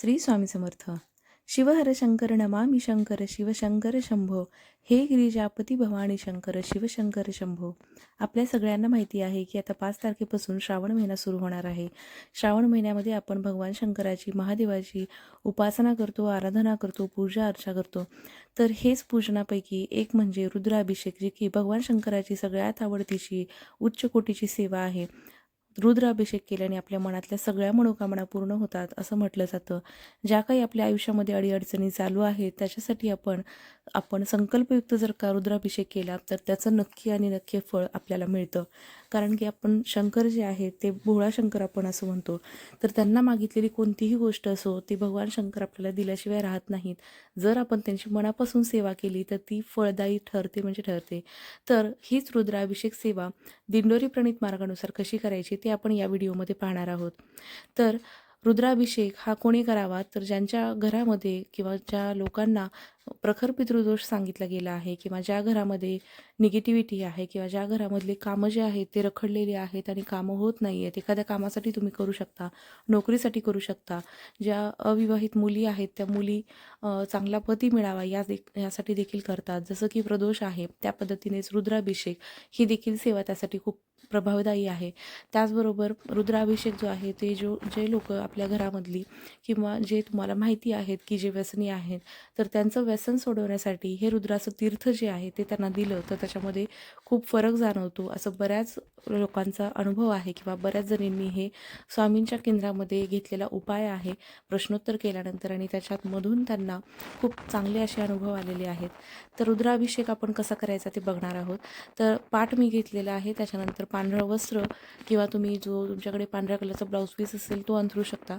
श्री स्वामी समर्थ. शिवहर शंकर नमामि शंकर शिवशंकर शंभो. हे गिरिजापती भवानी शंकर शिवशंकर शंभो. आपल्या सगळ्यांना माहिती आहे की आता पाच तारखेपासून श्रावण महिना सुरू होणार आहे. श्रावण महिन्यामध्ये आपण भगवान शंकराची महादेवाची उपासना करतो आराधना करतो पूजा अर्चा करतो. तर हेच पूजनापैकी एक म्हणजे रुद्राभिषेक जी की भगवान शंकराची सगळ्यात आवडतीची उच्च कोटीची सेवा आहे. रुद्राभिषेक केल्याने आपल्या मनातल्या सगळ्या मनोकामना पूर्ण होतात असं म्हटलं जातं. ज्या काही आपल्या आयुष्यामध्ये अडीअडचणी चालू आहेत त्याच्यासाठी आपण आपण संकल्पयुक्त जर का रुद्राभिषेक केला तर त्याचं नक्की आणि नक्की फळ आपल्याला मिळतं. कारण की आपण शंकर जे आहेत ते भोळा शंकर आपण असं म्हणतो. तर त्यांना मागितलेली कोणतीही गोष्ट असो ती भगवान शंकर आपल्याला दिल्याशिवाय राहत नाहीत. जर आपण त्यांची मनापासून सेवा केली तर ती फळदायी ठरते म्हणजे ठरते. तर हीच रुद्राभिषेक सेवा दिंडोरी प्रणित मार्गानुसार कशी करायची ते आपण या व्हिडिओमध्ये पाहणार आहोत. तर रुद्राभिषेक हा कोणी करावा तर ज्यांच्या घरामध्ये किंवा ज्या लोकांना प्रखर पितृदोष सांगितला गेला आहे किंवा ज्या घरामध्ये निगेटिव्हिटी आहे किंवा ज्या घरामधले कामं जे आहेत ते रखडलेले आहेत आणि कामं होत नाही आहेत एखाद्या कामासाठी तुम्ही करू शकता नोकरीसाठी करू शकता ज्या अविवाहित मुली आहेत त्या मुली चांगला पती मिळावा या दे यासाठी देखील करतात. जसं की प्रदोष आहे त्या पद्धतीनेच रुद्राभिषेक ही देखील सेवा त्यासाठी खूप प्रभावदायी आहे. त्याचबरोबर रुद्राभिषेक जो आहे ते जो जे लोक आपल्या घरामधली किंवा जे तुम्हाला माहिती आहेत की जे व्यसनी आहेत तर त्यांचं व्यसन सोडवण्यासाठी हे रुद्राचं तीर्थ जे आहे ते त्यांना दिलं तर त्याच्यामध्ये खूप फरक जाणवतो. असं बऱ्याच लोकांचा अनुभव आहे किंवा बऱ्याच जणींनी हे स्वामींच्या केंद्रामध्ये घेतलेला उपाय आहे प्रश्नोत्तर केल्यानंतर आणि त्याच्यात मधून त्यांना खूप चांगले असे अनुभव आलेले आहेत. तर रुद्राभिषेक आपण कसा करायचा ते बघणार आहोत. तर पाठ मी घेतलेला आहे त्याच्यानंतर पांढरं वस्त्र किंवा तुम्ही जो तुमच्याकडे पांढऱ्या कलरचा ब्लाऊज पीस असेल तो अंथरू शकता.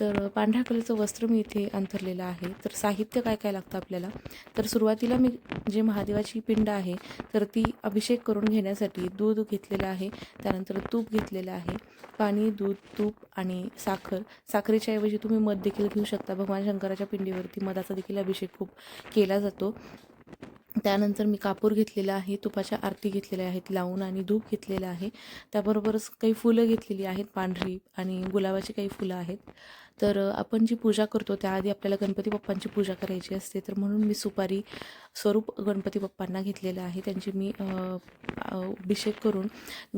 तर पांढऱ्या कलरचं वस्त्र मी इथे अंथरलेलं आहे. तर साहित्य काय काय लागतं आपल्याला? तर सुरुवातीला मी जे महादेवाची पिंड आहे तर ती अभिषेक करून घेण्यासाठी दूध घेतलेलं आहे. त्यानंतर तूप घेतलेलं आहे. पाणी दूध तूप आणि साखर. साखरेच्या ऐवजी तुम्ही मध देखील घेऊ शकता. भगवान शंकराच्या पिंडीवरती मधाचा देखील अभिषेक खूप केला जातो. त्यानंतर मी कापूर घेतलेला आहे तुपाच्या आरती घेतलेल्या आहेत लावून आणि धूप घेतलेलं आहे. त्याबरोबरच काही फुलं घेतलेली आहेत पांढरी आणि गुलाबाची काही फुलं आहेत. तर आपण जी पूजा करतो त्याआधी आपल्याला गणपती बाप्पांची पूजा करायची असते. तर म्हणून मी सुपारी स्वरूप गणपती बाप्पांना घेतलेलं आहे. त्यांची मी अभिषेक करून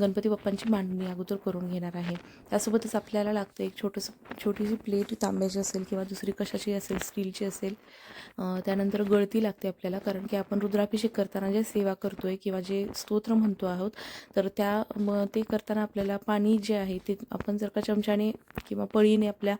गणपती बाप्पांची मांडणी अगोदर करून घेणार आहे. त्यासोबतच आपल्याला लागतं एक छोटंसं छोटीशी प्लेट तांब्याची असेल किंवा दुसरी कशाची असेल स्टीलची असेल त्यानंतर गळती लागते आपल्याला. कारण की आपण रुद्राभिषेक करताना जे सेवा करतो आहे किंवा जे स्तोत्र म्हणतो आहोत तर त्या मग ते करताना आपल्याला पाणी जे आहे ते आपण जर का चमच्याने किंवा पळीने आपल्या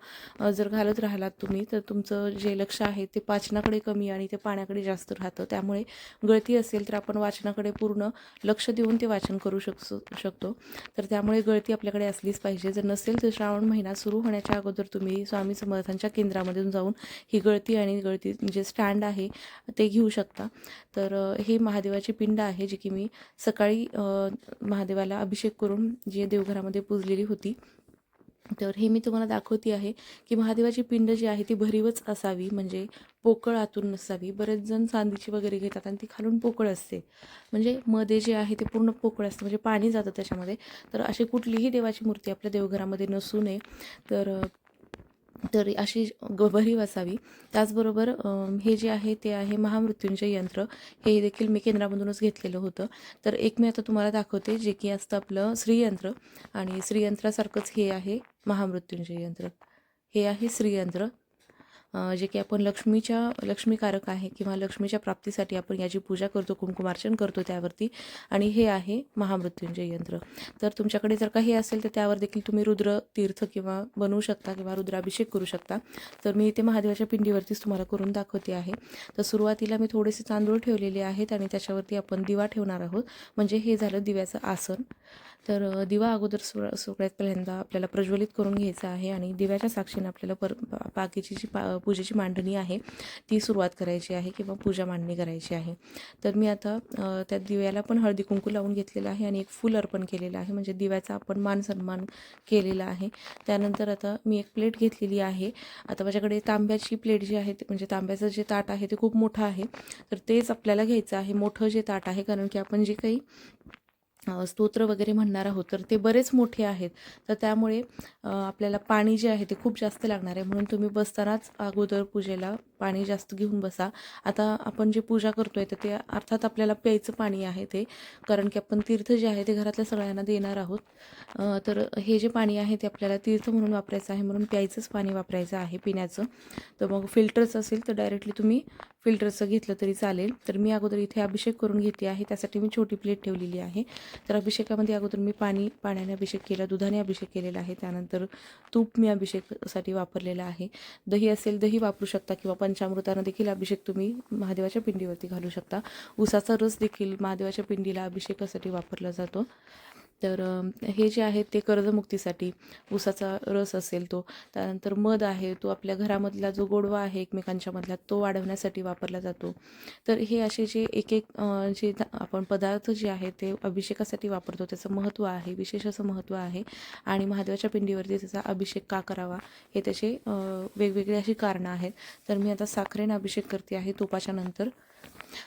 जर घालत राहिलात तुम्ही तर तुमचं जे लक्ष आहे ते वाचनाकडे कमी आणि ते पाण्याकडे जास्त राहतं. त्यामुळे गळती असेल तर आपण वाचनाकडे पूर्ण लक्ष देऊन ते वाचन करू शकू शकतो. तर त्यामुळे गळती आपल्याकडे असलीच पाहिजे. जर नसेल तर श्रावण महिना सुरू होण्याच्या अगोदर तुम्ही स्वामी समर्थांच्या केंद्रामधून जाऊन ही गळती आणि गळती जे स्टँड आहे ते घेऊ शकता. तर हे महादेवाची पिंड आहे जी की मी सकाळी महादेवाला अभिषेक करून जी देवघरामध्ये पूजलेली होती तर हे मी तुम्हाला दाखवते आहे की महादेवाची पिंड जी आहे ती भरीवच असावी म्हणजे पोकळ आतून नसावी. बरेच जण चांदीची वगैरे घेतात आणि ती खालून पोकळ असते. म्हणजे मध्ये जे आहे ते पूर्ण पोकळ असतं म्हणजे पाणी जातं त्याच्यामध्ये. तर अशी कुठलीही देवाची मूर्ती आपल्या देवघरामध्ये नसू नये. तर तर अशी गभरी भरीव असावी त्याचबरोबर हे जे आहे ते आहे महामृत्युंजय यंत्र. हे देखील मी केंद्रामधूनच घेतलेलं होतं. तर एक मी आता तुम्हाला दाखवते जे की असतं आपलं श्रीयंत्र. आणि श्रीयंत्रासारखंच हे आहे महामृत्युंजय यंत्र. हे आहे श्रीयंत्र. जे की आपण लक्ष्मीच्या लक्ष्मीकारक आहे किंवा लक्ष्मीच्या प्राप्तीसाठी आपण याची पूजा करतो कुंकुमार्चन करतो त्यावरती आणि हे आहे महामृत्युंजय यंत्र. तर तुमच्याकडे जर का हे असेल तर त्यावर देखील तुम्ही रुद्र तीर्थ किंवा बनवू शकता किंवा रुद्राभिषेक करू शकता. तर मी इथे महादेवाच्या पिंडीवरतीच तुम्हाला करून दाखवते आहे. तर सुरुवातीला मी थोडेसे तांदूळ ठेवलेले आहेत आणि त्याच्यावरती आपण दिवा ठेवणार आहोत. म्हणजे हे झालं दिव्याचं आसन. तर दिवा अगोदर सु सगळ्यात पहिल्यांदा आपल्याला प्रज्वलित करून घ्यायचा आहे आणि दिव्याच्या साक्षीने आपल्याला पर बाकीची जी पा पूजेची मांडणी आहे ती सुरुवात करायची आहे किंवा पूजा मांडणी करायची आहे. तर मी आता त्या दिव्याला पण हळदी कुंकू लावून घेतलेलं आहे आणि एक फूल अर्पण केलेलं आहे. म्हणजे दिव्याचा आपण मान सन्मान केलेला आहे. त्यानंतर आता मी एक प्लेट घेतलेली आहे. आता माझ्याकडे तांब्याची प्लेट जी आहे म्हणजे तांब्याचं जे ताट आहे ते खूप मोठं आहे. तर तेच आपल्याला घ्यायचं आहे मोठं जे ताट आहे. कारण की आपण जे काही स्तोत्र वगैरे म्हणणार आहोत तर ते बरेच मोठे आहेत. तर त्यामुळे आपल्याला पाणी जे आहे ते खूप जास्त लागणार आहे. म्हणून तुम्ही बसतानाच अगोदर पूजेला पाणी जास्त घेऊन बसा. आता आपण जे पूजा करतोय तर ते अर्थात आपल्याला प्यायचं पाणी आहे ते. कारण की आपण तीर्थ जे आहे ते घरातल्या सगळ्यांना देणार आहोत. तर हे जे पाणी आहे ते आपल्याला तीर्थ म्हणून वापरायचं आहे. म्हणून प्यायचंच पाणी वापरायचं आहे पिण्याचं. तर मग फिल्टरचं असेल तर डायरेक्टली तुम्ही फिल्टरचं घेतलं तरी चालेल. तर मी अगोदर इथे अभिषेक करून घेते आहे. त्यासाठी मी छोटी प्लेट ठेवलेली आहे. तर अभिषेकामध्ये अगोदर मी पाणी पाण्याने अभिषेक केला दुधाने अभिषेक केलेला आहे. त्यानंतर तूप मी अभिषेकसाठी वापरलेला आहे. दही असेल दही वापरू शकता किंवा पंचामृतानं देखील अभिषेक तुम्ही महादेवाच्या पिंडीवरती घालू शकता. उसाचा रस देखील महादेवाच्या पिंडीला अभिषेकासाठी वापरला जातो. तर हे जे आहे ते कर्जमुक्तीसाठी ऊसाचा रस असेल तो. त्यानंतर मध आहे तो आपल्या घरामधला जो गोडवा आहे एकमेकांच्या मधला तो वाढवण्यासाठी वापरला जातो. तर हे असे जे एक एक जे आपण पदार्थ जे आहे ते अभिषेकासाठी वापरतो. त्याचं महत्त्व आहे विशेष असं महत्त्व आहे. आणि महादेवाच्या पिंडीवरती त्याचा अभिषेक का करावा हे त्याचे वेगवेगळी अशी कारणं आहेत. तर मी आता साखरेनं अभिषेक करते आहे तुपाच्या नंतर.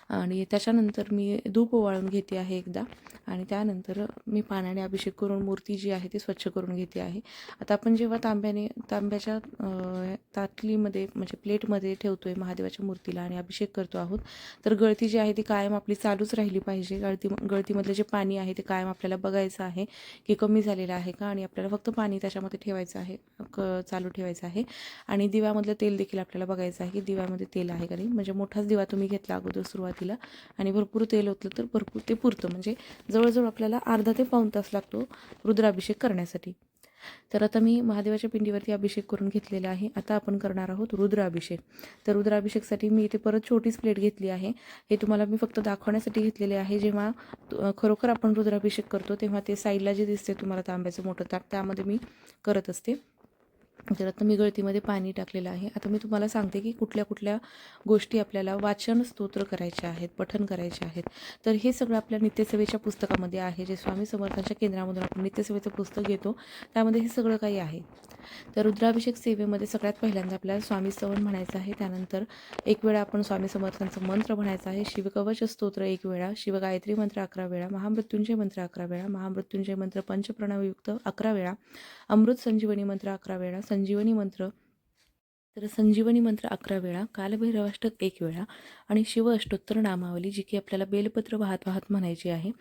आणि त्याच्यानंतर मी धूप ओवाळून घेते आहे एकदा. आणि त्यानंतर मी पाण्याने अभिषेक करून मूर्ती जी आहे ती स्वच्छ करून घेते आहे. आता आपण जेव्हा तांब्याने तांब्याच्या ताटलीमध्ये म्हणजे प्लेटमध्ये ठेवतो आहे महादेवाच्या मूर्तीला आणि अभिषेक करतो आहोत तर गळती जी आहे ती कायम आपली चालूच राहिली पाहिजे. गळती गळतीमधलं जे पाणी आहे ते कायम आपल्याला बघायचं आहे की कमी झालेलं आहे का आणि आपल्याला फक्त पाणी त्याच्यामध्ये ठेवायचं आहे क चालू ठेवायचं आहे. आणि दिव्यामधलं तेल देखील आपल्याला बघायचं आहे की दिव्यामध्ये तेल आहे का नाही. म्हणजे मोठाच दिवा तुम्ही घेतला अगोदर सुरुवातीला आणि भरपूर तेल ओतलं तर भरपूर ते पुरतं. म्हणजे जवळजवळ आपल्याला अर्धा ते पाऊण तास लागतो रुद्राभिषेक करण्यासाठी. तर आता मी महादेवाच्या पिंडीवरती अभिषेक करून घेतलेला आहे. आता आपण करणार आहोत रुद्राभिषेक. तर रुद्राभिषेकसाठी मी इथे परत छोटीच प्लेट घेतली आहे. हे तुम्हाला मी फक्त दाखवण्यासाठी घेतलेले आहे. जेव्हा खरोखर आपण रुद्राभिषेक करतो तेव्हा ते साईडला जे दिसते तुम्हाला तांब्याचं मोठं ताट त्यामध्ये मी करत असते. तर आता मी गळतीमध्ये पाणी टाकलेलं आहे आता मी तुम्हाला सांगते की कुठल्या कुठल्या गोष्टी आपल्याला वाचन स्तोत्र करायचे आहेत पठन करायचे आहेत. तर हे सगळं आपल्या नित्यसेवेच्या पुस्तकामध्ये आहे जे स्वामी समर्थांच्या केंद्रामधून आपण नित्यसेवेचं पुस्तक घेतो त्यामध्ये हे सगळं काही आहे. तर रुद्राभिषेक सेवेमध्ये सगळ्यात पहिल्यांदा आपल्याला स्वामी स्तवन म्हणायचं आहे त्यानंतर एक वेळा आपण स्वामी समर्थांचं मंत्र म्हणायचं आहे शिवकवच स्तोत्र एक वेळा शिवगायत्री मंत्र अकरा वेळा महामृत्युंजय मंत्र अकरा वेळा महामृत्युंजय मंत्र पंचप्रणवयुक्त अकरा वेळा अमृत संजीवनी मंत्र अकरा वेळा संजीवनी मंत्र. तर संजीवनी मंत्र अकरा वेळा कालभैरवाष्टक एक वेळा आणि शिव अष्टोत्तर नामावली जी की आपल्याला बेलपत्र वाहत वाहत म्हणायची आहे.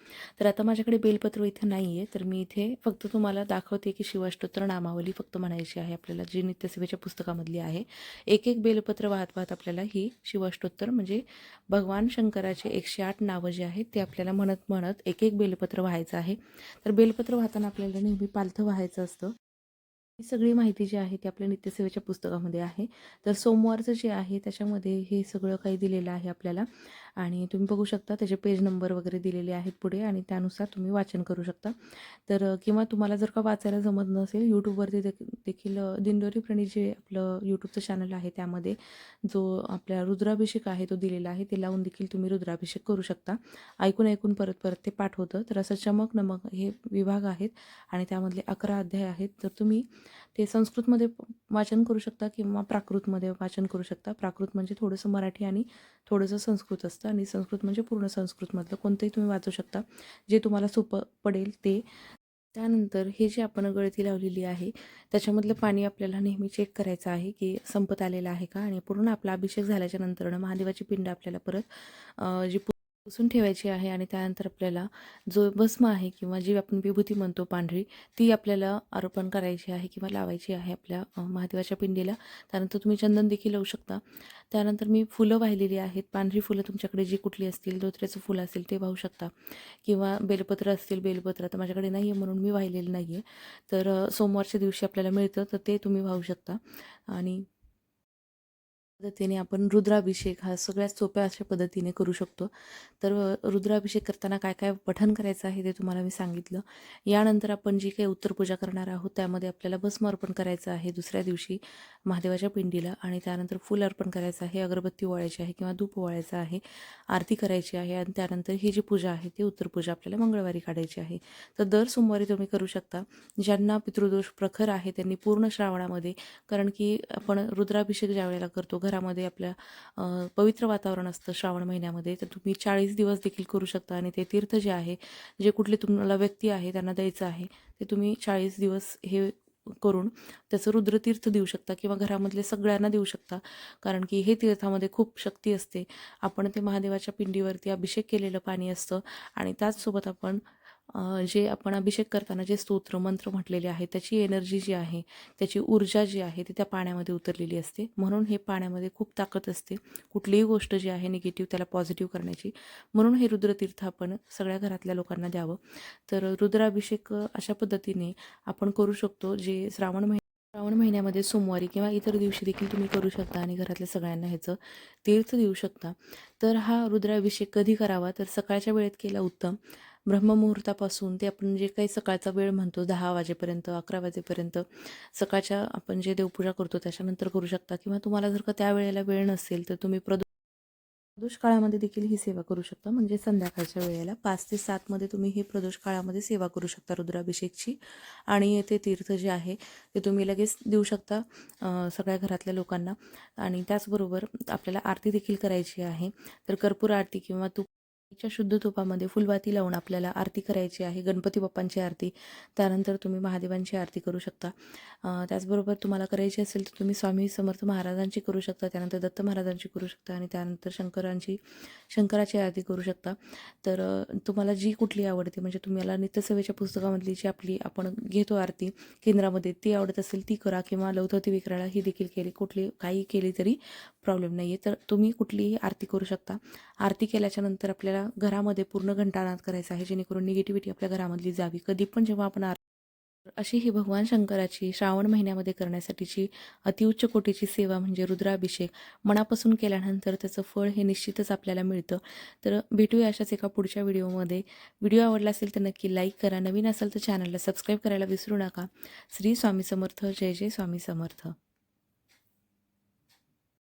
तर आता माझ्याकडे बेलपत्र इथं नाही आहे तर मी इथे फक्त तुम्हाला दाखवते की शिव अष्टोत्तर नामावली फक्त म्हणायची आहे आपल्याला जी नित्यसेवेच्या पुस्तकामधली आहे. एक एक बेलपत्र वाहत वाहत आपल्याला ही शिव अष्टोत्तर म्हणजे भगवान शंकराचे एकशे आठ नावं जे आहेत ते आपल्याला म्हणत म्हणत एक एक बेलपत्र व्हायचं आहे. तर बेलपत्र वाहताना आपल्याला नेहमी पालथं व्हायचं असतं. ही सगळी माहिती जी आहे ती आपल्या नित्यसेवेच्या पुस्तकामध्ये आहे. तर सोमवारचं जे आहे त्याच्यामध्ये हे सगळं काही दिलेलं आहे आपल्याला. आणि तुम्ही बघू शकता त्याचे पेज नंबर वगैरे दिलेले आहेत पुढे आणि त्यानुसार तुम्ही वाचन करू शकता. तर किंवा तुम्हाला जर का वाचायला जमत नसेल यूट्यूबवरती देख देखील दिंडोरी प्रणित जे आपलं यूट्यूबचं चॅनल आहे त्यामध्ये जो आपला रुद्राभिषेक आहे तो दिलेला आहे ते लावून देखील तुम्ही रुद्राभिषेक करू शकता. ऐकून ऐकून परत परत ते पाठ होतं. तर असं चमक नमक हे विभाग आहेत आणि त्यामधले अकरा अध्याय आहेत. तर तुम्ही ते संस्कृतमध्ये वाचन करू शकता किंवा प्राकृतमध्ये वाचन करू शकता. प्राकृत म्हणजे थोडंसं मराठी आणि थोडंसं संस्कृत असतं. आणि संस्कृत म्हणजे पूर्ण संस्कृतमधलं कोणतंही तुम्ही वाचू शकता. जे तुम्हाला सोपं पडेल ते. त्यानंतर हे जे आपण गळती लावलेली आहे त्याच्यामधलं पाणी आपल्याला नेहमी चेक करायचं आहे की संपत आलेलं आहे का? आणि पूर्ण आपला अभिषेक झाल्याच्या नंतरनं महादेवाची पिंड आपल्याला परत जी पु- पुसून ठेवायची आहे आणि त्यानंतर आपल्याला जो भस्म आहे किंवा जी आपण विभूती म्हणतो पांढरी ती आपल्याला आरोपण करायची आहे किंवा लावायची आहे आपल्या महादेवाच्या पिंडीला. त्यानंतर तुम्ही चंदन देखील लावू शकता. त्यानंतर मी फुलं वाहिलेली आहेत. पांढरी फुलं तुमच्याकडे जी कुठली असतील धोत्र्याचं फुलं असेल ते वाहू शकता. किंवा बेलपत्र असतील बेलपत्र. तर माझ्याकडे नाही आहे म्हणून मी वाहिलेलं नाही आहे तर सोमवारच्या दिवशी आपल्याला मिळतं तर ते तुम्ही वाहू शकता. आणि पद्धतीने आपण रुद्राभिषेक हा सगळ्यात सोप्या अशा पद्धतीने करू शकतो. तर रुद्राभिषेक करताना काय काय पठण करायचं आहे ते तुम्हाला मी सांगितलं. यानंतर आपण जी काही उत्तरपूजा करणार आहोत त्यामध्ये आपल्याला भस्म अर्पण करायचं आहे दुसऱ्या दिवशी महादेवाच्या पिंडीला आणि त्यानंतर फुल अर्पण करायचं आहे अगरबत्ती ओवाळायची आहे किंवा धूप ओवाळायचं आहे आरती करायची आहे आणि त्यानंतर ही जी पूजा आहे ती उत्तरपूजा आपल्याला मंगळवारी काढायची आहे. तर दर सोमवारी तुम्ही करू शकता. ज्यांना पितृदोष प्रखर आहे त्यांनी पूर्ण श्रावणामध्ये कारण की आपण रुद्राभिषेक ज्या वेळेला करतो घरामध्ये आपल्या पवित्र वातावरण असतं श्रावण महिन्यामध्ये. तर तुम्ही चाळीस दिवस देखील करू शकता आणि ते तीर्थ जे आहे जे कुठले तुम्हाला व्यक्ती आहे त्यांना द्यायचं आहे ते तुम्ही चाळीस दिवस हे करून त्याचं रुद्रतीर्थ देऊ शकता किंवा घरामधले सगळ्यांना देऊ शकता. कारण की हे तीर्थामध्ये खूप शक्ती असते. आपण ते महादेवाच्या पिंडीवरती अभिषेक केलेलं पाणी असतं आणि त्याचसोबत आपण जे आपण अभिषेक करताना जे स्तोत्र मंत्र म्हटलेले आहे त्याची एनर्जी जी आहे त्याची ऊर्जा जी आहे ती त्या पाण्यामध्ये उतरलेली असते. म्हणून हे पाण्यामध्ये खूप ताकद असते. कुठलीही गोष्ट जी आहे निगेटिव्ह त्याला पॉझिटिव्ह करण्याची. म्हणून हे रुद्रतीर्थ आपण सगळ्या घरातल्या लोकांना द्यावं. तर रुद्राभिषेक अशा पद्धतीने आपण करू शकतो जे श्रावण महिने श्रावण महिन्यामध्ये सोमवारी किंवा इतर दिवशी देखील तुम्ही करू शकता आणि घरातल्या सगळ्यांना ह्याचं तीर्थ देऊ शकता. तर हा रुद्राभिषेक कधी करावा? तर सकाळच्या वेळेत केला उत्तम. ब्रह्ममुहूर्तापासून ते आपण जे काही सकाळचा वेळ म्हणतो दहा वाजेपर्यंत अकरा वाजेपर्यंत सकाळच्या आपण जे देवपूजा करतो त्याच्यानंतर करू शकता किंवा तुम्हाला जर का त्या वेळेला वेळ नसेल तर तुम्ही प्रदो प्रदोष काळामध्ये देखील ही सेवा करू शकता. म्हणजे संध्याकाळच्या वेळेला पाच ते सातमध्ये तुम्ही ही प्रदोष काळामध्ये सेवा करू शकता रुद्राभिषेकची. आणि ते तीर्थ जे आहे ते तुम्ही लगेच देऊ शकता सगळ्या घरातल्या लोकांना. आणि त्याचबरोबर आपल्याला आरती देखील करायची आहे. तर कर्पूर आरती किंवा तूप च्या शुद्ध तुपामध्ये फुलवाती लावून आपल्याला आरती करायची आहे गणपती बाप्पांची आरती. त्यानंतर तुम्ही महादेवांची आरती करू शकता. त्याचबरोबर तुम्हाला करायची असेल तर तुम्ही स्वामी समर्थ महाराजांची करू शकता त्यानंतर दत्त महाराजांची करू शकता आणि त्यानंतर शंकरांची शंकराची आरती करू शकता. तर तुम्हाला जी कुठली आवडते म्हणजे तुम्हाला नित्यसेवेच्या पुस्तकामधली जी आपली आपण घेतो आरती केंद्रामध्ये ती आवडत असेल ती करा किंवा लवथवती विक्राळा ही देखील केली कुठली काही केली तरी प्रॉब्लेम नाही आहे तर तुम्ही कुठलीही आरती करू शकता. आरती केल्याच्यानंतर आपल्याला आपल्या घरामध्ये पूर्ण घंटानाद करायचा आहे जेणेकरून निगेटिव्हिटी आपल्या घरामधली जावी. कधी पण जेव्हा आपण अशी ही भगवान शंकराची श्रावण महिन्यामध्ये करण्यासाठीची अतिउच्च कोटीची सेवा म्हणजे रुद्राभिषेक मनापासून केल्यानंतर त्याचं फळ हे निश्चितच आपल्याला मिळतं. तर भेटूया अशाच एका पुढच्या व्हिडिओमध्ये. व्हिडिओ आवडला असेल तर नक्की लाईक करा. नवीन असेल तर चॅनलला सबस्क्राईब करायला विसरू नका. श्री स्वामी समर्थ. जय जय स्वामी समर्थ.